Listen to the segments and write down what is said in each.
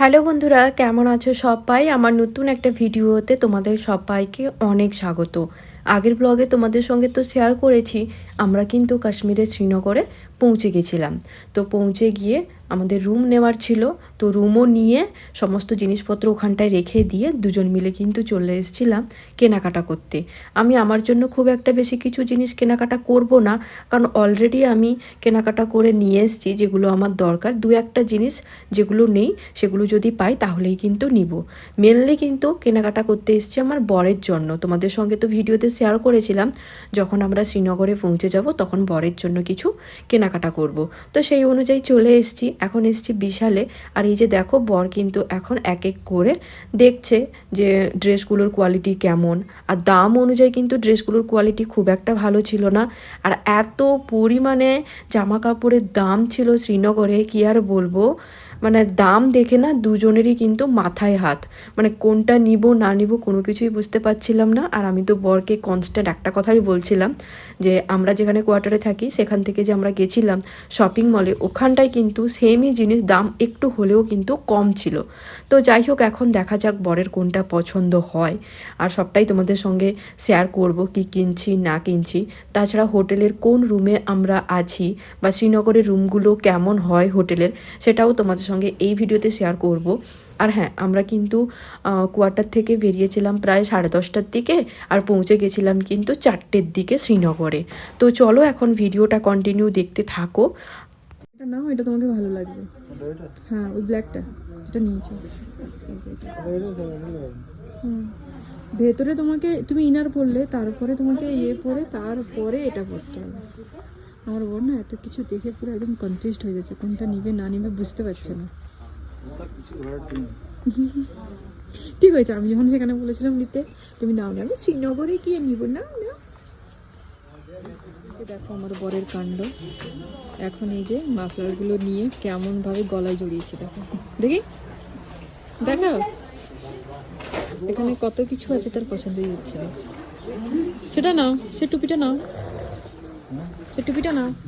Hello বন্ধুরা, কেমন আছো সবাই? আমার নতুন একটা ভিডিওতে তোমাদের সবাইকে অনেক স্বাগত। আগের ব্লগে তোমাদের সঙ্গে তো শেয়ার করেছি, আমরা কিন্তু কাশ্মীরের শ্রীনগরে পৌঁছে গেছিলাম। তো পৌঁছে গিয়ে আমাদের রুম নেওয়ার ছিল। তো রুমও নিয়ে সমস্ত জিনিসপত্র ওখানটায় রেখে দিয়ে দুজন মিলে কিন্তু চলে এসেছিলাম কেনাকাটা করতে। আমি আমার জন্য খুব একটা বেশি কিছু জিনিস কেনাকাটা করব না, কারণ অলরেডি আমি কেনাকাটা করে নিয়ে এসেছি যেগুলো আমার দরকার। দু একটা জিনিস যেগুলো নেই, সেগুলো যদি পাই তাহলেই কিন্তু নিব। মেনলি কিন্তু কেনাকাটা করতে এসেছি আমার বরের জন্য। তোমাদের সঙ্গে তো ভিডিওতে শেয়ার করেছিলাম, যখন আমরা শ্রীনগরে পৌঁছে যাব তখন বরের জন্য কিছু কেনাকাটা করব। তো সেই অনুযায়ী চলে এসেছি। এখন এসছি বিশালে। আর এই যে দেখো, বর কিন্তু এখন এক এক করে দেখছে যে ড্রেসগুলোর কোয়ালিটি কেমন। আর দাম অনুযায়ী কিন্তু ড্রেসগুলোর কোয়ালিটি খুব একটা ভালো ছিল না। আর এত পরিমাণে জামা কাপড়ের দাম ছিল শ্রীনগরে, কি আর বলব? মানে দাম দেখে না দুজনেরই কিন্তু মাথায় হাত। মানে কোনটা নিব, না নিব কোনো কিছুই বুঝতে পারছিলাম না। আর আমি তো বরকে কনস্ট্যান্ট একটা কথাই বলছিলাম যে, আমরা যেখানে কোয়ার্টারে থাকি, সেখান থেকে যে আমরা গেছিলাম শপিং মলে ওখানটায় কিন্তু সেমই জিনিস দাম একটু হলেও কিন্তু কম ছিল। তো যাই হোক, এখন দেখা যাক বরের কোনটা পছন্দ হয়। আর সবটাই তোমাদের সঙ্গে শেয়ার করব, কি কিনছি, না কিনছি। তাছাড়া হোটেলের কোন রুমে আমরা আছি বা শ্রীনগরের রুমগুলো কেমন হয় হোটেলের, সেটাও তোমাদের সঙ্গে এই ভিডিওতে শেয়ার করব। আর হ্যাঁ আমরা কিন্তু কোয়ার্টার থেকে বেরিয়েছিলাম প্রায় সাড়ে দশটার দিকে আর পৌঁছে গেছিলাম কিন্তু চারটের দিকে শ্রীনগরে। তো চলো এখন ভিডিওটা কন্টিনিউ দেখতে থাকো। এটা নাও, এটা তোমাকে ভালো লাগবে। হ্যাঁ ওই ব্ল্যাকটা যেটা নিয়েছো। হুম। ভেতরে তোমাকে, তুমি ইনার পরলে, তারপরে তোমাকে ইয়ে পরে, তারপরে এটা পরতে হবে। আমার বোন না এত কিছু দেখে পুরো একদম কনফিউজড হয়ে যাচ্ছে, কোনটা নিবে না নিবে বুঝতে পারছে না। ঠিক হয়েছে, আমি যখন সেখানে বলেছিলাম নিতে, তুমি নাও না আমি শ্রীনগরে গিয়ে নিব না না দেখো আমার বরের কাণ্ড। এখন এই যে মাফলারগুলো নিয়ে কেমনভাবে গলায় জড়িয়েছে, দেখো। দেখি? দেখো? এখানে কত কিছু আছে তার পছন্দই হচ্ছে সেটা নাও, সে টুপিটা নাও। সে টুপিটা আছে।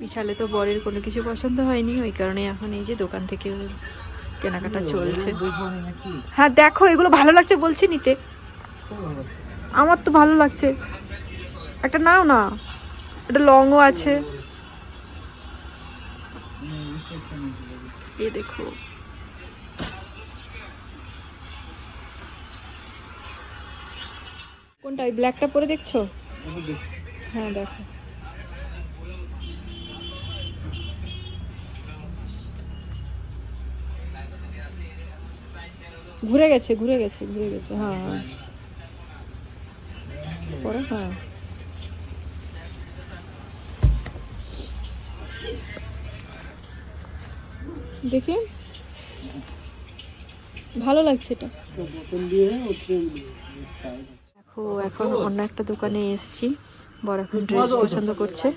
বিশালে তো বরের কোনো কিছু পছন্দ হয়নি ওই কারণে এখন এই যে দোকান থেকে কেনাকাটা চলছে। হ্যাঁ দেখো এগুলো ভালো লাগছে বলছি নিতে। আমার তো ভালো লাগছে। একটা নাও না। এটা লংও আছে। এ দেখো। কোনটা ব্ল্যাকটা পরে দেখছ? হ্যাঁ দেখো। ঘুরে গেছে ঘুরে গেছে ঘুরে গেছে হ্যাঁ হ্যাঁ। পরে হ্যাঁ। দেখি। ভালো লাগছে এটা। দেখো, এখন অন্য একটা দোকানে এসেছি। বড় এখন ড্রেস পছন্দ করছে।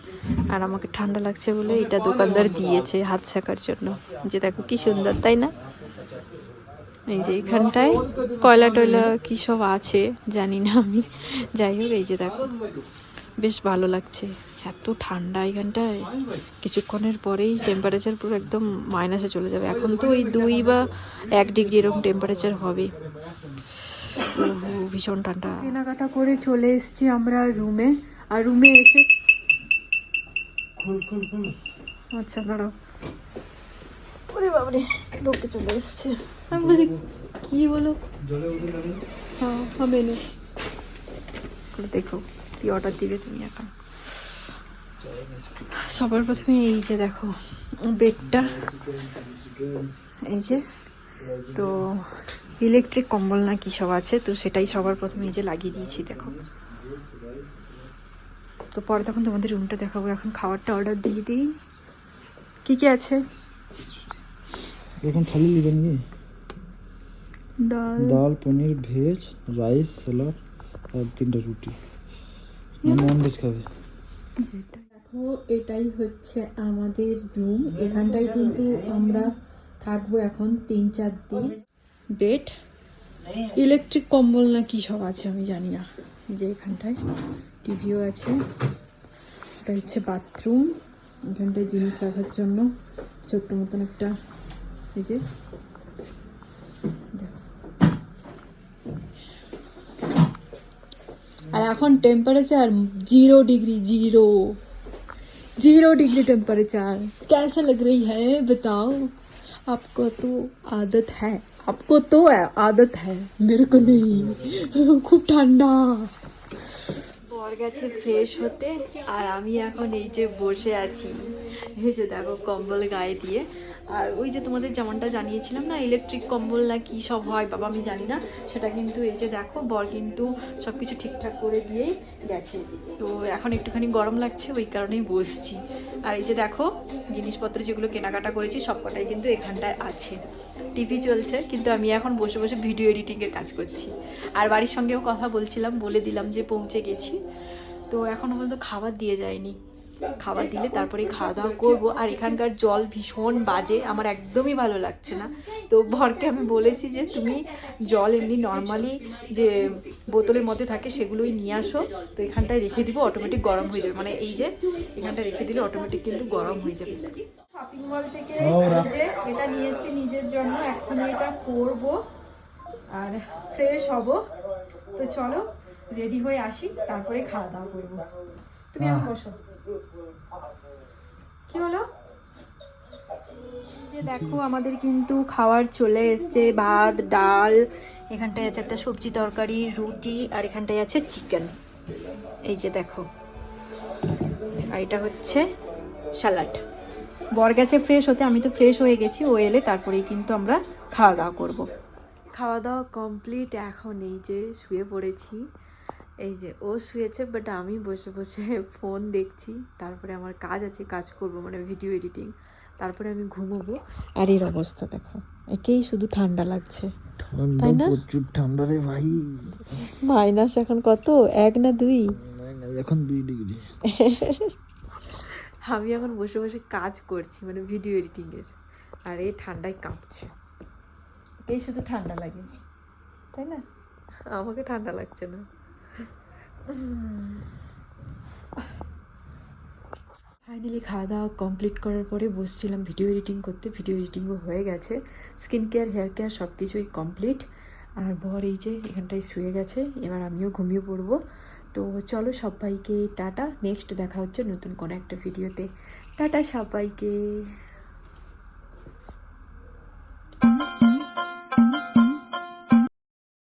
আর আমাকে ঠান্ডা লাগছে বলে এটা দোকানদার দিয়েছে হাত শাকার জন্য। যে দেখো কি সুন্দর, তাই না? এই যে এখানটায় কয়লা টয়লা কি সব আছে, জানি না আমি। যাই হোক, এই যে দেখো, বেশ ভালো লাগছে। এত ঠান্ডা এখানটায় কিছুক্ষণের পরেই টেম্পারেচার পুরো একদম মাইনাসে চলে যাবে। এখন তো ওই দুই বা এক ডিগ্রি এরকম টেম্পারেচার হবে। ভীষণ ঠান্ডা। কেনাকাটা করে চলে এসেছি আমরা রুমে আর রুমে এসে আচ্ছা দাঁড়াও। ওরে বাবারে লোকে চলে এসছে। আমি বলছি কি বলো? হ্যাঁ হ্যাঁ মেনু দেখো কি অর্ডার দিবে তুমি এখন। সবার প্রথমে এই যে দেখো বেডটা। এই যে তো ইলেকট্রিক কম্বল না কি সব আছে তো সেটাই সবার প্রথমে এই যে লাগিয়ে দিয়েছি দেখো। তো পরে তখন তোমাদের রুমটা দেখাবো এখন খাবারটা অর্ডার দিয়ে দিই। কি কি আছে? এখন থালি নেবেন কি? ডাল। ডাল পনির ভেজ রাইস স্যালাড আর তিনটা রুটি। নন ভেজ খাবে। তো এটাই হচ্ছে আমাদের রুম হ্যাঁ, এখানটাই কিন্তু হ্যাঁ, হ্যাঁ। আমরা থাকব এখন তিন চার দিন। বেড ইলেকট্রিক কম্বল না কি সব আছে আমি জানি না। যে এখানটায় টিভিও আছে। এটা হচ্ছে বাথরুম এখানটায় জিনিস রাখার জন্য ছোট্ট মতন একটা এই যে আর এখন temperature zero degree zero zero degree temperature कैसा लग रही है बताओ आपको तो आदत है आपको तो आदत है मेरे को नहीं खूब ठंडा বর গেছে ফ্রেশ হতে আর আমি এখন এই যে বসে আছি এই যে দেখো কম্বল গায়ে দিয়ে আর ওই যে তোমাদের যেমনটা জানিয়েছিলাম না ইলেকট্রিক কম্বল না কি সব হয় বাবা আমি জানি না, সেটা কিন্তু এই যে দেখো, বর কিন্তু সব কিছু ঠিকঠাক করে দিয়েই গেছে। তো এখন একটুখানি গরম লাগছে, ওই কারণেই বসছি। আর এই যে দেখো, জিনিসপত্র যেগুলো কেনাকাটা করেছি, সবকটাই কিন্তু এখানটায় আছে। টিভি চলছে, কিন্তু আমি এখন বসে বসে ভিডিও এডিটিংয়ের কাজ করছি। আর বাড়ির সঙ্গেও কথা বলছিলাম, বলে দিলাম যে পৌঁছে গেছি। তো এখনও পর্যন্ত খাবার দিয়ে যায়নি। খাবার দিলে তারপরে খাওয়া দাওয়া করব। আর এখানকার জল ভীষণ বাজে আমার একদমই ভালো লাগছে না। তো ভরকে আমি বলেছি যে তুমি জল এমনি নর্মালি যে বোতলের মধ্যে থাকে সেগুলোই নিয়ে আসো। তো এখানটায় রেখে দিব অটোমেটিক গরম হয়ে যাবে। মানে এই যে এখানটায় রেখে দিলে অটোমেটিক কিন্তু গরম হয়ে যাবে। শপিং মল থেকে এই যে এটা নিয়েছি নিজের জন্য। এখন এটা পরব আর ফ্রেশ হব। তো চলো রেডি হয়ে আসি তারপরে খাওয়া দাওয়া করব। তুমি এখন বসো। কি হলো? যে দেখো আমাদের কিন্তু খাওয়ার চলে এসছে ভাত ডাল এখানটায় আছে একটা সবজি তরকারি রুটি আর এখানটায় আছে চিকেন এই যে দেখো। আর এটা হচ্ছে স্যালাড বর গেছে ফ্রেশ হতে আমি তো ফ্রেশ হয়ে গেছি ও এলে তারপরেই কিন্তু আমরা খাওয়া দাওয়া করব। খাওয়া দাওয়া কমপ্লিট এখন এই যে শুয়ে পড়েছি। এই যে ও শুয়েছে বাট আমি বসে বসে ফোন দেখছি। তারপরে আমার কাজ আছে কাজ করব মানে ভিডিও এডিটিং তারপরে আমি ঘুমোবো। আর এর অবস্থা দেখো একেই শুধু ঠান্ডা লাগছে। তাই না? প্রচুর ঠান্ডা রে ভাই। মাইনাস এখন কত? এক না দুই? এখন দুই ডিগ্রি আমি এখন বসে বসে কাজ করছি মানে ভিডিও এডিটিংয়ের আর এই ঠান্ডায় কাঁপছে। এই শুধু ঠান্ডা লাগে। তাই না? আমাকে ঠান্ডা লাগছে না। ফাইনালি খাওয়া দাওয়া কমপ্লিট করার পরে বসছিলাম ভিডিও এডিটিং করতে। ভিডিও এডিটিংও হয়ে গেছে। স্কিন কেয়ার হেয়ার কেয়ার সব কিছুই কমপ্লিট আর বর এই যে এখানটায় শুয়ে গেছে। এবার আমিও ঘুমিয়ে পড়ব। তো চলো সবাইকে টাটা। নেক্সট দেখা হচ্ছে নতুন কোনো একটা ভিডিওতে টাটা সবাইকে।